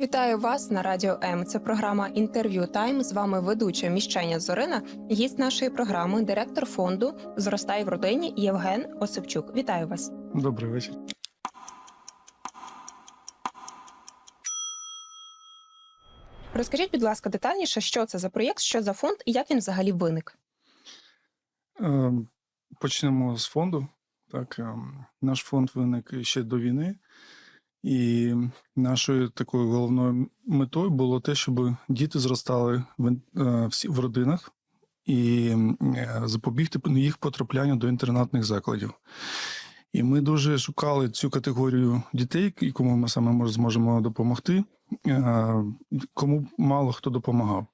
Вітаю вас на радіо М. Це програма інтерв'ю Тайм. З вами ведуча міщення Зорина. Гість нашої програми, директор фонду Зростай в родині Євген Осипчук. Вітаю вас. Добрий вечір. Розкажіть, будь ласка, детальніше, що це за проєкт, що за фонд і як він взагалі виник. Е, Почнемо з фонду. Так, е, наш фонд виник ще до війни, і нашою такою головною метою було те, щоб діти зростали в, е, всі в родинах і е, запобігти їх потраплянню до інтернатних закладів. І ми дуже шукали цю категорію дітей, кому ми саме зможемо допомогти, е, кому мало хто допомагав.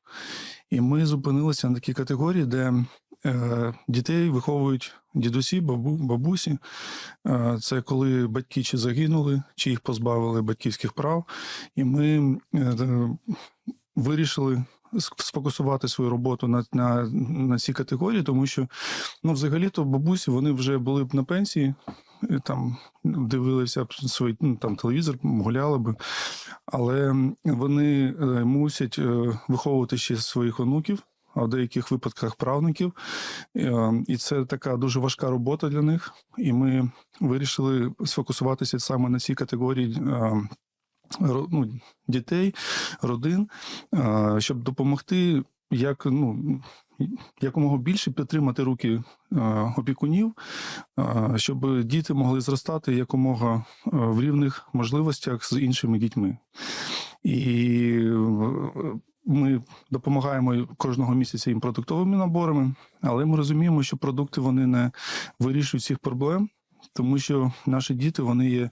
І ми зупинилися на такій категорії, де дітей виховують дідусі, бабу, бабусі. Е, це коли батьки чи загинули, чи їх позбавили батьківських прав. І ми е, е, вирішили сфокусувати свою роботу на, на, на цій категорії, тому що ну, взагалі-то бабусі вони вже були б на пенсії. Там дивилися б свій ну, там телевізор, гуляли би, але вони е, мусять е, виховувати ще своїх онуків, а в деяких випадках правнуків. Е, І це така дуже важка робота для них. І ми вирішили сфокусуватися саме на цій категорії. е, Ну, дітей, родин, е, щоб допомогти як ну якомога більше підтримати руки опікунів, щоб діти могли зростати якомога в рівних можливостях з іншими дітьми. І ми допомагаємо кожного місяця їм продуктовими наборами, але ми розуміємо, що продукти вони не вирішують всіх проблем, тому що наші діти вони є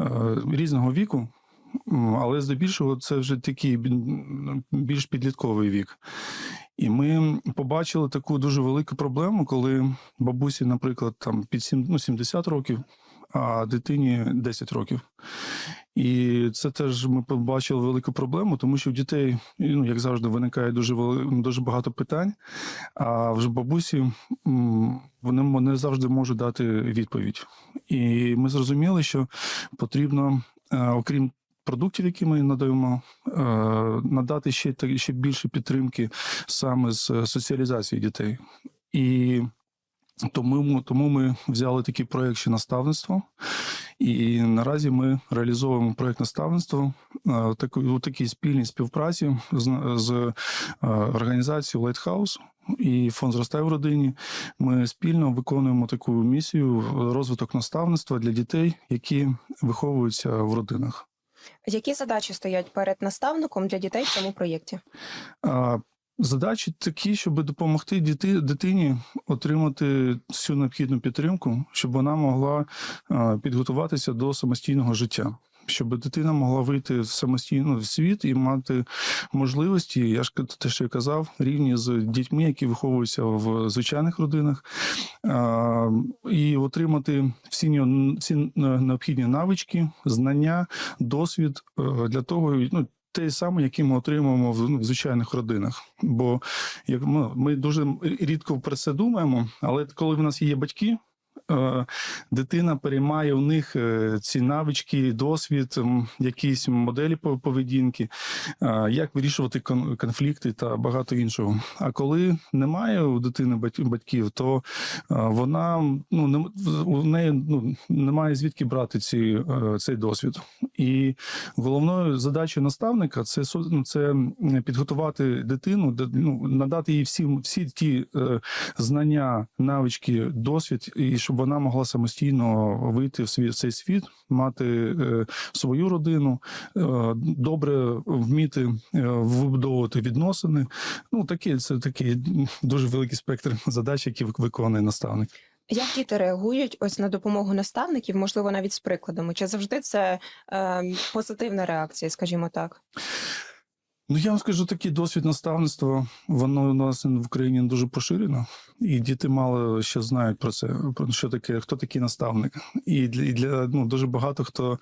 е, різного віку. Але здебільшого це вже такий більш підлітковий вік. І ми побачили таку дуже велику проблему, коли бабусі, наприклад, там під сім- ну, 70 років, а дитині 10 років. І це теж ми побачили велику проблему, тому що в дітей, ну як завжди, виникає дуже вели- дуже багато питань. А вже бабусі вони не завжди можуть дати відповідь. І ми зрозуміли, що потрібно, е, окрім продуктів, які ми надаємо, е, надати ще ще більше підтримки саме з соціалізації дітей. І тому, тому ми взяли такий проєкт ще наставництво. І наразі ми реалізовуємо проєкт наставництва у такій спільній співпраці з, е, організацією Lighthouse і фонд «Зростай в родині. Ми спільно виконуємо таку місію е, розвиток наставництва для дітей, які виховуються в родинах. Які задачі стоять перед наставником для дітей в цьому проєкті? Задачі такі, щоб допомогти діти, дитині отримати всю необхідну підтримку, щоб вона могла а, підготуватися до самостійного життя. Щоб дитина могла вийти самостійно в світ і мати можливості, я ж те, що я казав, рівні з дітьми, які виховуються в звичайних родинах, а, і отримати всі, всі необхідні навички, знання, досвід е, для того, ну, те саме, яке ми отримуємо в, ну, в звичайних родинах. Бо як ми, ми дуже рідко про це думаємо, але коли в нас є батьки. Е, Дитина переймає у них е, ці навички, досвід, якісь моделі по- поведінки, е, як вирішувати кон- конфлікти та багато іншого. А коли немає у дитини бать- батьків, то вона ну не у неї ну немає звідки брати ці, цей досвід. І головною задачею наставника це ну, це підготувати дитину, ну, надати їй всі, всі ті знання, навички, досвід, і щоб вона могла самостійно вийти в світ в цей світ, мати е, свою родину, е, добре вміти е, вибудовувати відносини. Ну такі це такий дуже великий спектр задач, які вик- виконує наставник. Як діти реагують ось на допомогу наставників, можливо, навіть з прикладами? Чи завжди це е, позитивна реакція, скажімо так? Ну, я вам скажу, такий досвід наставництва, воно у нас в Україні дуже поширено, і діти мало що знають про це, про що таке, хто такий наставник. І для, і для ну, дуже багато хто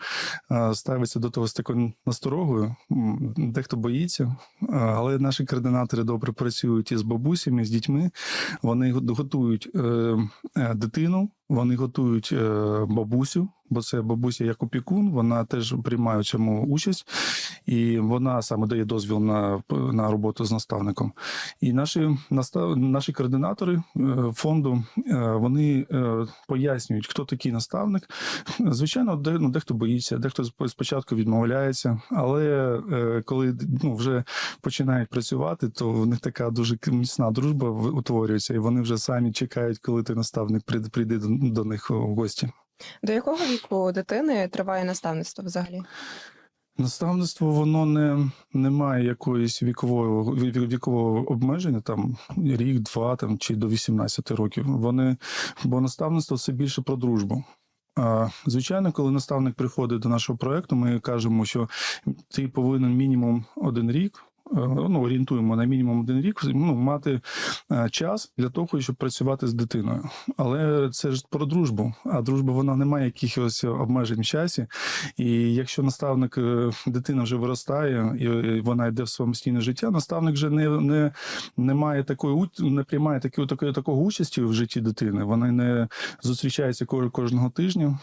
а, ставиться до того з такою насторогою, дехто боїться, а, але наші координатори добре працюють із бабусями, з дітьми. Вони готують е, е, дитину Вони готують е, бабусю, бо це бабуся як опікун. Вона теж приймає цьому участь, і вона саме дає дозвіл на, на роботу з наставником. І наші настав, наші координатори е, фонду е, вони пояснюють, хто такий наставник. Звичайно, де, ну, дехто боїться, дехто сп- спочатку відмовляється, але коли ну, вже починають працювати, то в них така дуже міцна дружба утворюється, і вони вже самі чекають, коли той наставник прийде до, до них в гості. До якого віку дитини триває наставництво взагалі? Наставництво воно не, не має якоїсь вікового вікового обмеження, там рік, два там чи до 18 років. Вони бо наставництво це більше про дружбу. А, Звичайно, коли наставник приходить до нашого проекту, ми кажемо, що ти повинен мінімум один рік. Е, Ну, орієнтуємо на мінімум один рік, ну, мати е, час для того, щоб працювати з дитиною. Але це ж про дружбу. А дружба вона не має якихось обмежень в часі. І якщо наставник е, дитина вже виростає і вона йде в самостійне життя, наставник вже не, не, не має такої не приймає такої, такої такого участі в житті дитини. Вони не зустрічаються кож- кожного тижня,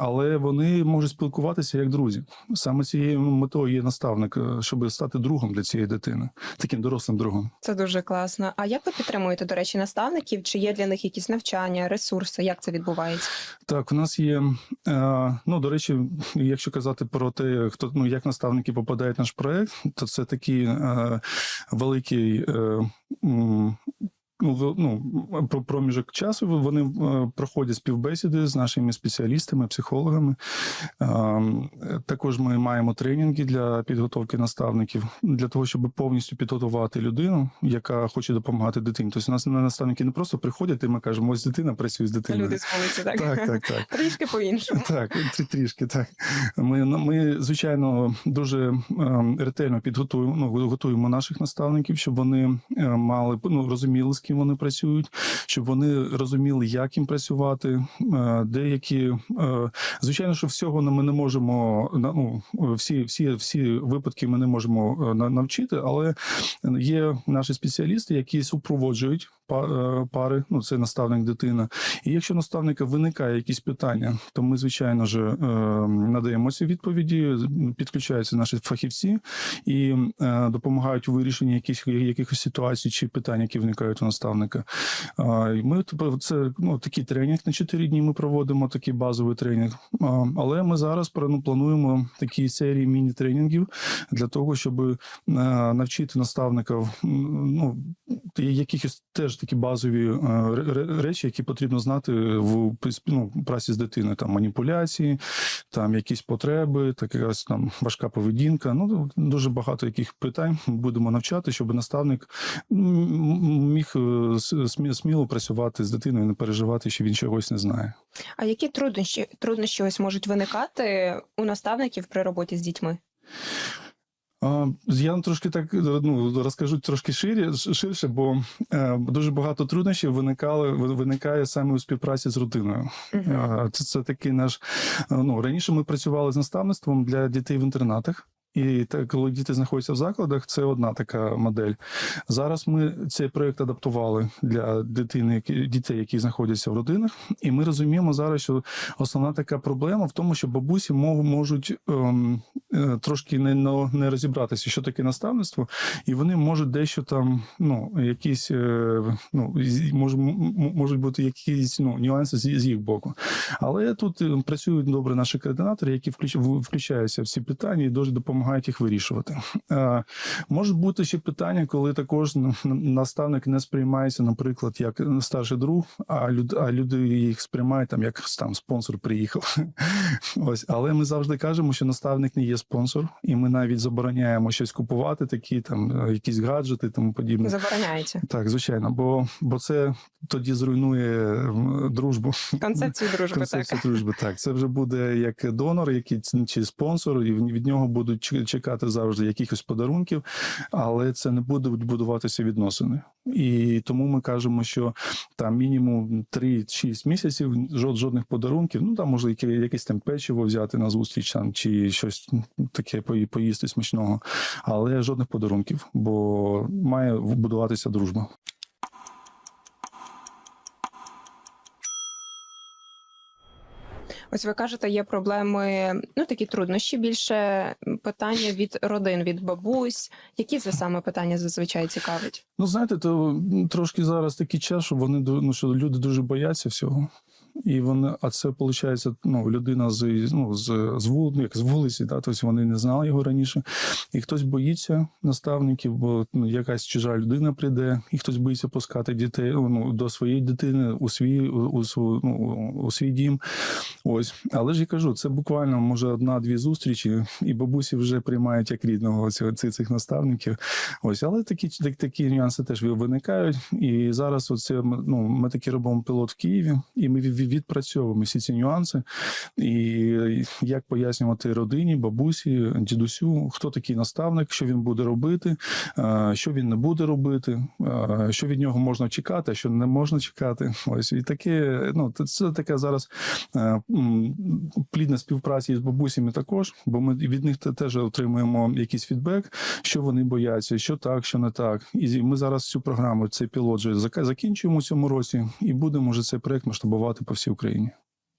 але вони можуть спілкуватися як друзі. Саме цією метою є наставник, щоб стати другом для цієї дитини, таким дорослим другом. Це дуже класно. А як ви підтримуєте, до речі, наставників? Чи є для них якісь навчання, ресурси? Як це відбувається? Так, у нас є. Е, ну, до речі, якщо казати про те, хто ну як наставники попадають в наш проект, то це такий е, великий. Е, Ну, ну, про проміжок часу вони е, проходять співбесіди з нашими спеціалістами, психологами. Ем, Також ми маємо тренінги для підготовки наставників для того, щоб повністю підготувати людину, яка хоче допомагати дитині. Тобто у нас наставники не просто приходять, і ми кажемо, ось дитина працює з дитиною. Люди з вулиці, так? Так, так, так. Трішки по-іншому. Так, трі- трішки так. Ми, ми звичайно, дуже ем, ретельно підготуємо, ну, готуємо наших наставників, щоб вони е, мали ну, розуміли, з ким вони працюють, щоб вони розуміли, як їм працювати. Е, Деякі, е, звичайно, що всього ми не можемо ну, всі, всі, всі випадки ми не можемо е, на- навчити, але є наші спеціалісти, які супроводжують па- пари, ну це наставник дитина. І якщо наставника виникає якісь питання, то ми, звичайно ж, надаємо ці відповіді, підключаються наші фахівці і допомагають у вирішенні якихось, якихось ситуацій чи питань, які виникають у наставника. І Ми це ну, такий тренінг на 4 дні. Ми проводимо такий базовий тренінг. Але ми зараз ну, плануємо такі серії міні-тренінгів для того, щоб е, навчити наставника ну, якихось теж такі базові е, ре- ре- речі, які потрібно знати в ну, праці з дитиною. Там маніпуляції, там якісь потреби, така якась там важка поведінка. Ну дуже багато яких питань будемо навчати, щоб наставник міг е, сміло працювати з дитиною, не переживати, що він чогось не знає. А які труднощі труднощі ось можуть виникати у наставників при роботі з дітьми? Я вам трошки так ну, розкажу трошки ширі, ширше, бо е, дуже багато труднощів виникали, виникає саме у співпраці з родиною. Це, це такий наш. Ну раніше ми працювали з наставництвом для дітей в інтернатах. І так, коли діти знаходяться в закладах, це одна така модель. Зараз ми цей проект адаптували для дитини, які дітей, які знаходяться в родинах, і ми розуміємо зараз, що основна така проблема в тому, що бабусі можуть ем, е, трошки не, не, розібратися, що таке наставництво, і вони можуть дещо там, ну якісь е, ну мож, можуть бути якісь ну нюанси з, з їх боку. Але тут е, працюють добре наші координатори, які включ, включаються в ці питання і дуже допомагають їх вирішувати. Е, Можуть бути ще питання, коли також наставник не сприймається, наприклад, як старший друг, а люди, а люди їх сприймають там, як там спонсор приїхав. Ось, але ми завжди кажемо, що наставник не є спонсор, і ми навіть забороняємо щось купувати, такі там е, якісь гаджети, тому подібне. Забороняється Так, звичайно, бо, бо це тоді зруйнує дружбу. концепцію дружби. Концепція Так дружби. Так, це вже буде як донор, який чи спонсор, і від нього будуть чекати завжди якихось подарунків, але це не будуть будуватися відносини. І тому ми кажемо, що там мінімум 3-6 місяців жод, жодних подарунків. Ну там може яке- якесь там печиво взяти на зустріч там чи щось таке поїсти смачного, але жодних подарунків, бо має будуватися дружба. Ось ви кажете, є проблеми, ну такі труднощі більше питання від родин, від бабусь. Які це саме питання зазвичай цікавить? Ну, знаєте, то трошки зараз такий час, що вони ну, що люди дуже бояться всього. І вони, а це виходить, ну, людина з, ну, з, з, вул, ну, як з вулиці, да, тобто вони не знали його раніше. І хтось боїться наставників, бо ну, якась чужа людина прийде, і хтось боїться пускати дітей ну, до своєї дитини у свій, у, ну, у свій дім. Ось. Але ж я кажу, це буквально може одна-дві зустрічі, і бабусі вже приймають як рідного цих, цих наставників. Ось, але такі, так- такі нюанси теж виникають. І зараз оце, ну, ми таки робимо пілот в Києві, і ми від- відпрацьовуємо всі ці нюанси. І як пояснювати родині, бабусі, дідусю, хто такий наставник, що він буде робити, що він не буде робити, що від нього можна чекати, а що не можна чекати. Ось і таке, ну це- така зараз плідна співпраця із бабусями також, бо ми від них теж отримуємо якийсь фідбек, що вони бояться, що так, що не так. І ми зараз цю програму, цей пілот вже закінчуємо у цьому році, і будемо вже цей проект масштабувати по всій Україні.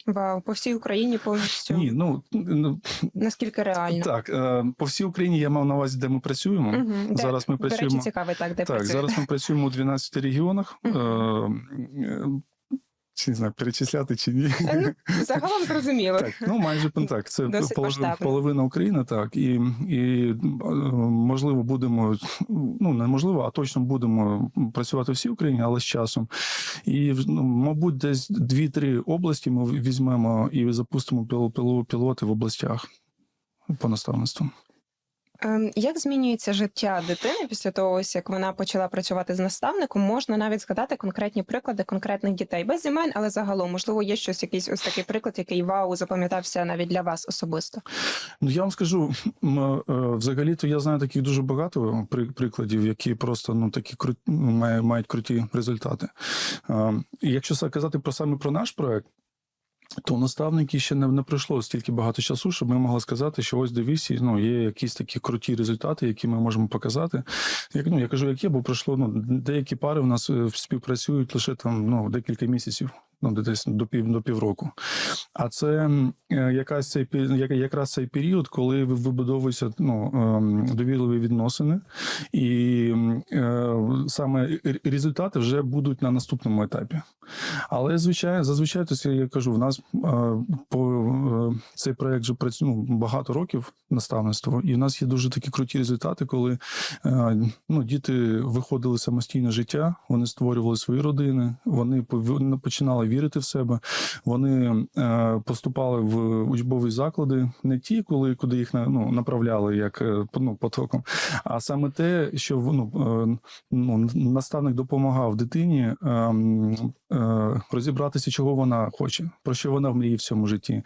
Вау, по всій Україні повністю Ні, ну ну наскільки реально? так е, по всій Україні я мав на увазі, де ми працюємо. Де- Зараз ми До речі, працюємо. цікавий так, де Так, працює. зараз ми працюємо у 12 регіонах. Мгм. Чи не знаю, перечисляти чи ні. Е, Ну, загалом зрозуміло. Так, ну майже так. Це Досить половина, масштабно. половина України, так. І, і можливо, будемо, ну неможливо, а точно будемо працювати в всій Україні, але з часом. І ну, мабуть, десь дві-три області ми візьмемо і запустимо піл- піл- пілоти в областях по наставництву. Ем, Як змінюється життя дитини після того, як вона почала працювати з наставником? Можна навіть згадати конкретні приклади конкретних дітей без імен, але загалом можливо є щось, якийсь ось такий приклад, який вау запам'ятався навіть для вас особисто. Ну я вам скажу, е, взагалі-то я знаю таких дуже багато прикладів, які просто ну такі кру... мають, мають круті результати. Е, якщо казати про саме про наш проект. То наставники ще не, не пройшло стільки багато часу, щоб ми могли сказати, що ось дивіться, ну, є якісь такі круті результати, які ми можемо показати. Як ну я кажу, як є, бо пройшло ну деякі пари у нас е, співпрацюють лише там ну декілька місяців, ну десь до пів до півроку. А це е, якась цей якраз цей період, коли вибудовуються ну, ем, довірливі відносини, і е, саме результати вже будуть на наступному етапі. Але звичайно, зазвичай то я кажу, в нас е, по цей проект вже працює ну, багато років наставництво, і в нас є дуже такі круті результати, коли ну, діти виходили самостійне життя, вони створювали свої родини, вони починали вірити в себе. Вони е, поступали в учбові заклади, не ті, коли куди їх ну, направляли як е, ну, потоком, а саме те, що ну, е, ну, наставник допомагав дитині е, е, розібратися, чого вона хоче, про що вона мріє в цьому житті.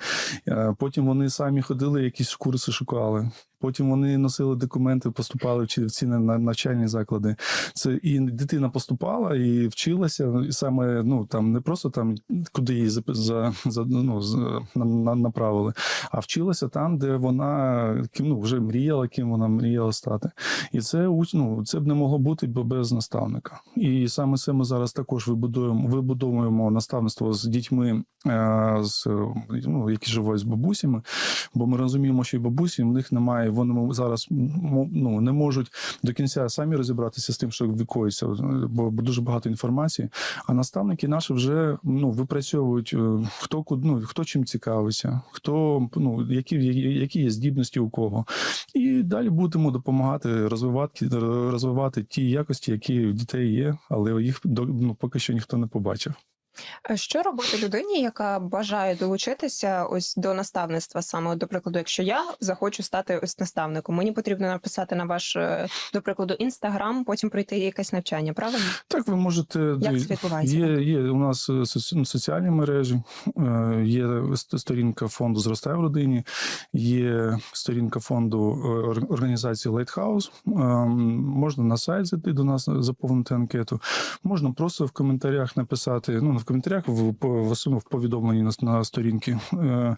Потім вони самі ходили, якісь курси шукали. Потім вони носили документи, поступали в ці- на- на- навчальні заклади. Це і дитина поступала і вчилася, і саме ну там не просто там куди її за, за, за ну, з, на, на, направили, а вчилася там, де вона ким ну вже мріяла, ким вона мріяла стати. І це ну, це б не могло бути без наставника. І саме це ми зараз також вибудуємо, вибудовуємо наставництво з дітьми, е, з ну, які живуть з бабусями. Бо ми розуміємо, що і бабусі в них немає, вони зараз ну, не можуть до кінця самі розібратися з тим, що викоїться, бо дуже багато інформації. А наставники наші вже ну випрацьовують е, хто ну, хто чим цікавиться, хто ну які, які є здібності у кого. І далі будемо допомагати розвивати розвивати ті якості, які в дітей є, але їх ну, поки що ніхто не побачив. А Що робити людині, яка бажає долучитися ось до наставництва? Саме до прикладу, якщо я захочу стати ось наставником, мені потрібно написати на ваш, е, до прикладу, інстаграм, потім пройти якесь навчання. Правильно? Так, ви можете Як це відбувається? Є, є у нас е, ну, соціальні мережі, е, є сторінка фонду Зростай в родині, є сторінка фонду е, організації Lighthouse. Е, Можна на сайт зайти до нас, заповнити анкету. Можна просто в коментарях написати. Ну, коментарях в, в, повідомленні на, на сторінки, е,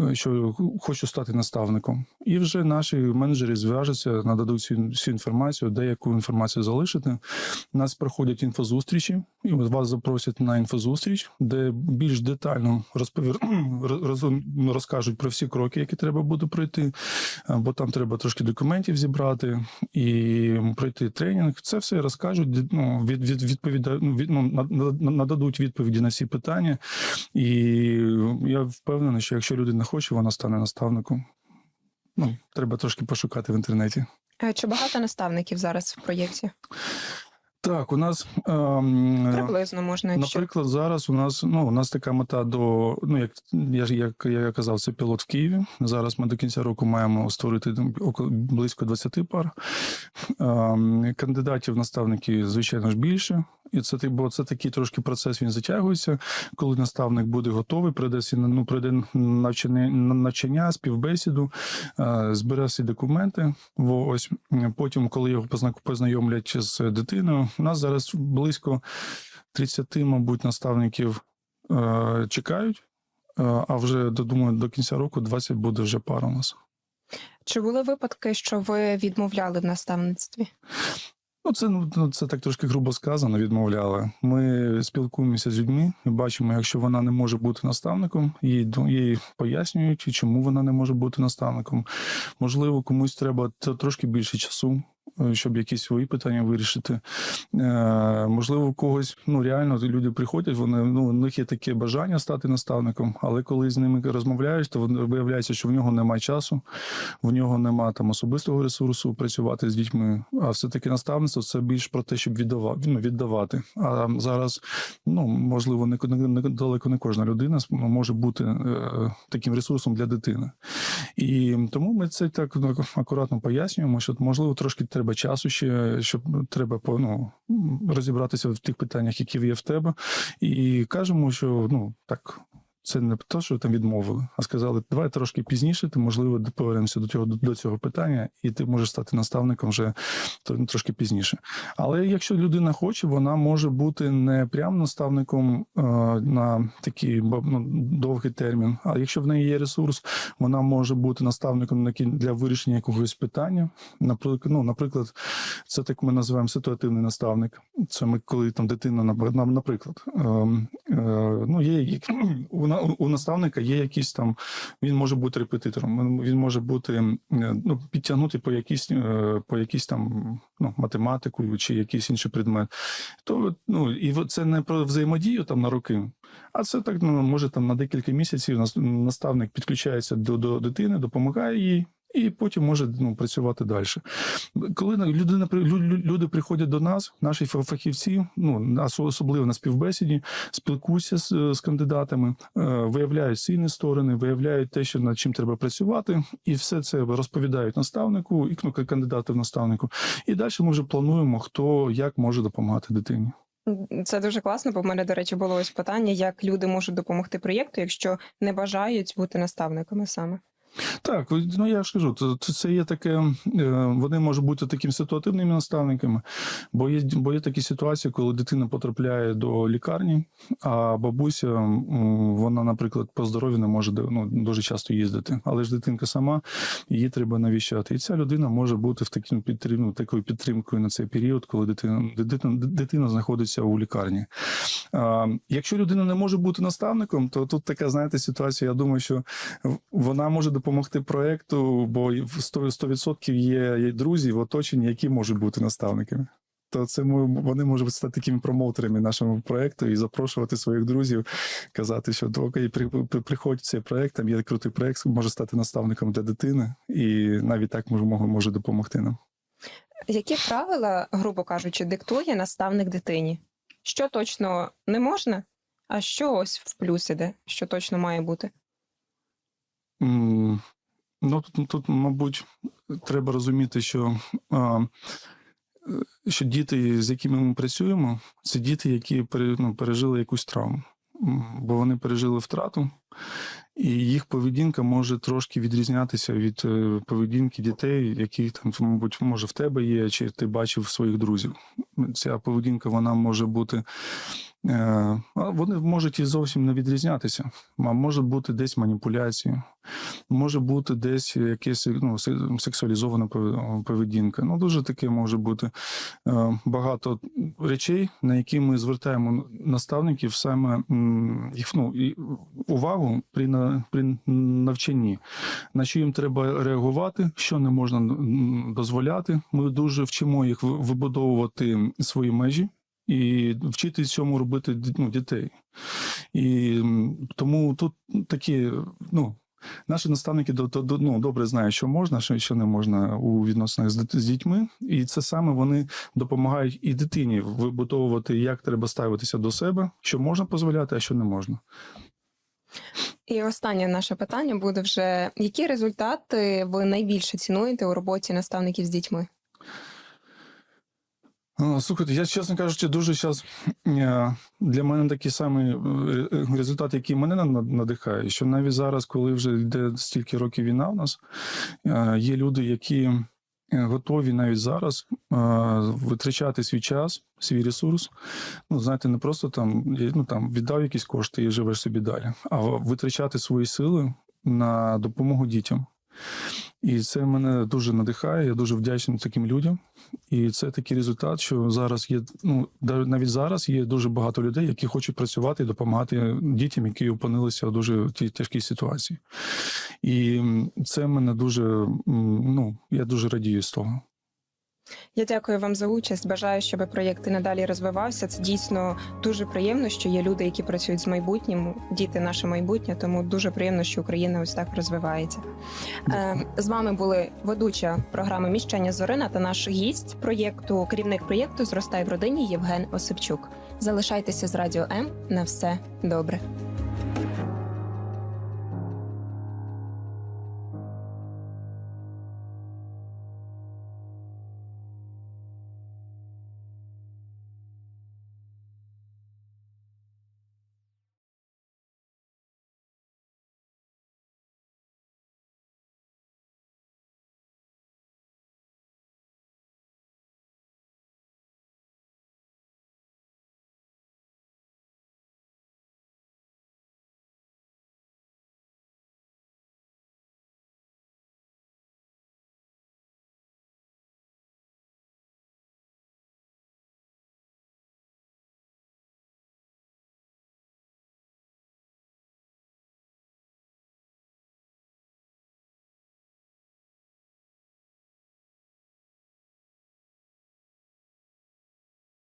е, що хочу стати наставником. І вже наші менеджери зв'яжуться, нададуть всю, інформацію, де яку інформацію залишити. Нас проходять інфозустрічі, і вас запросять на інфозустріч, де більш детально розповір... роз- розкажуть про всі кроки, які треба буде пройти. Бо там треба трошки документів зібрати і пройти тренінг. Це все розкажуть, ну, від, від, відповіда... ну, від, ну, над- над- нададуть відповіді на всі питання. І я впевнений, що якщо людина хоче, вона стане наставником. Ну, треба трошки пошукати в інтернеті. Е, Чи багато наставників зараз в проєкті? Так, у нас ем, Приблизно можна, Наприклад, зараз у нас ну у нас така мета до ну як я ж як я казав, це пілот в Києві. Зараз ми до кінця року маємо створити близько 20 пар. Ем, кандидатів в наставники, звичайно ж, більше. І це ти- бо це такий трошки процес. Він затягується. Коли наставник буде готовий, пройде всі, ну пройде навчання, навчання, співбесіду, е, збере всі документи. Ось потім, коли його позна- познайомлять з дитиною, у нас зараз близько 30, мабуть, наставників е, чекають. е, А вже думаю, до кінця року 20 буде вже пара у нас. чи були випадки, що ви відмовляли в наставництві? Ну, це ну це так трошки грубо сказано. Відмовляли. Ми спілкуємося з людьми бачимо, якщо вона не може бути наставником, їй їй пояснюють, чому вона не може бути наставником. Можливо, комусь треба трошки більше часу. Е, Щоб якісь свої питання вирішити. Е, можливо, у когось ну реально люди приходять, вони ну у них є таке бажання стати наставником, але коли з ними розмовляєш, то виявляється, що в нього немає часу, в нього немає там особистого ресурсу працювати з дітьми. А все таки наставництво це більш про те, щоб віддавати, ну, віддавати. А зараз, ну можливо, не, не, далеко не кожна людина може бути е, таким ресурсом для дитини. І тому ми це так акуратно пояснюємо, що можливо трошки треба часу ще, щоб треба по ну розібратися в тих питаннях, які є в тебе, і кажемо, що ну так. Це не те, що там відмовили, а сказали, давай трошки пізніше, ти можливо повернемося до цього до цього питання, і ти можеш стати наставником вже трошки пізніше. Але якщо людина хоче, вона може бути не прям наставником е, на такий ну, довгий термін. А якщо в неї є ресурс, вона може бути наставником для вирішення якогось питання. Наприклад, ну, наприклад, це так ми називаємо ситуативний наставник. Це ми, коли там дитина, наприклад, ем, е, ну є у, у наставника є якісь там, він може бути репетитором, він може бути е, ну, підтягнути по якійсь е, по якісь там ну, математику чи якийсь інший предмет. То ну і це не про взаємодію там на роки, а це так ну, може там на декілька місяців наставник підключається до, до дитини, допомагає їй. І потім може ну, працювати далі. Коли на- людина люди приходять до нас, наші фа- фахівці, ну особливо на співбесіді, спілкуються з, з кандидатами, е, виявляють сильні сторони, виявляють те, що над чим треба працювати, і все це розповідають наставнику і ну, кандидату в наставнику. І далі ми вже плануємо, хто як може допомагати дитині. Це дуже класно, бо в мене, до речі, було ось питання, як люди можуть допомогти проєкту, якщо не бажають бути наставниками саме. Так, ну я ж кажу, це є таке. е, Вони можуть бути такими ситуативними наставниками, бо є, бо є такі ситуації, коли дитина потрапляє до лікарні, а бабуся, вона, наприклад, по здоров'ю не може ну, дуже часто їздити. Але ж дитинка сама, її треба навіщати. І ця людина може бути в таким підтрим, ну, такою підтримкою на цей період, коли дитина, дитина, дитина знаходиться у лікарні. А, якщо людина не може бути наставником, то тут така, знаєте, ситуація. Я думаю, що вона може допомогти проекту, бо в 100%, 100% є, друзі в оточенні, які можуть бути наставниками. То це вони можуть стати такими промоутерами нашого проекту і запрошувати своїх друзів, казати, що окей, при, при, приходь в цей проект, там є крутий проект, може стати наставником для дитини, і навіть так може, може допомогти нам. Які правила, грубо кажучи, диктує наставник дитині? Що точно не можна, а що ось в плюс іде, що точно має бути? Ну тут, тут, мабуть, треба розуміти, що, е, що діти, з якими ми працюємо, це діти, які ну, пережили якусь травму, бо вони пережили втрату, і їх поведінка може трошки відрізнятися від е, поведінки дітей, які там, мабуть, може в тебе є, чи ти бачив своїх друзів. Ця поведінка вона може бути Вони можуть і зовсім не відрізнятися. А може бути десь маніпуляції, може бути десь якась ну, сексуалізована пове- поведінка. Ну, дуже таке може бути е, багато речей, на які ми звертаємо наставників саме їх ну, увагу при, на- при навчанні, на що їм треба реагувати, що не можна дозволяти. Ми дуже вчимо їх вибудовувати свої межі і вчити цьому робити ну, дітей. І тому тут такі, ну. Наші наставники до, до, ну, добре знають, що можна, що, що не можна у відносинах з, з дітьми, і це саме вони допомагають і дитині вибудовувати, як треба ставитися до себе, що можна дозволяти, а що не можна. І останнє наше питання буде вже: які результати ви найбільше цінуєте у роботі наставників з дітьми? А, Слухайте, я чесно кажучи, дуже зараз для мене такий самий е, е, результат, який мене надихає, що навіть зараз, коли вже йде стільки років війна у нас, е, є люди, які е, готові навіть зараз е, витрачати свій час, свій ресурс. Ну, знаєте, не просто там, ну, там віддав якісь кошти і живеш собі далі, а витрачати свої сили на допомогу дітям. І це мене дуже надихає. Я дуже вдячний таким людям. І це такий результат, що зараз є. Ну навіть зараз є дуже багато людей, які хочуть працювати і допомагати дітям, які опинилися в дуже тій тяжкій ситуації. І це мене дуже ну я дуже радію з того. Я дякую вам за участь. Бажаю, щоб проєкт і надалі розвивався. Це дійсно дуже приємно, що є люди, які працюють з майбутнім. Діти наше майбутнє, тому дуже приємно, що Україна ось так розвивається. Е, з вами були ведуча програми Міщання Зорина та наш гість проєкту, керівник проєкту Зростай в родині Євген Осипчук. Залишайтеся з радіо М. На все добре.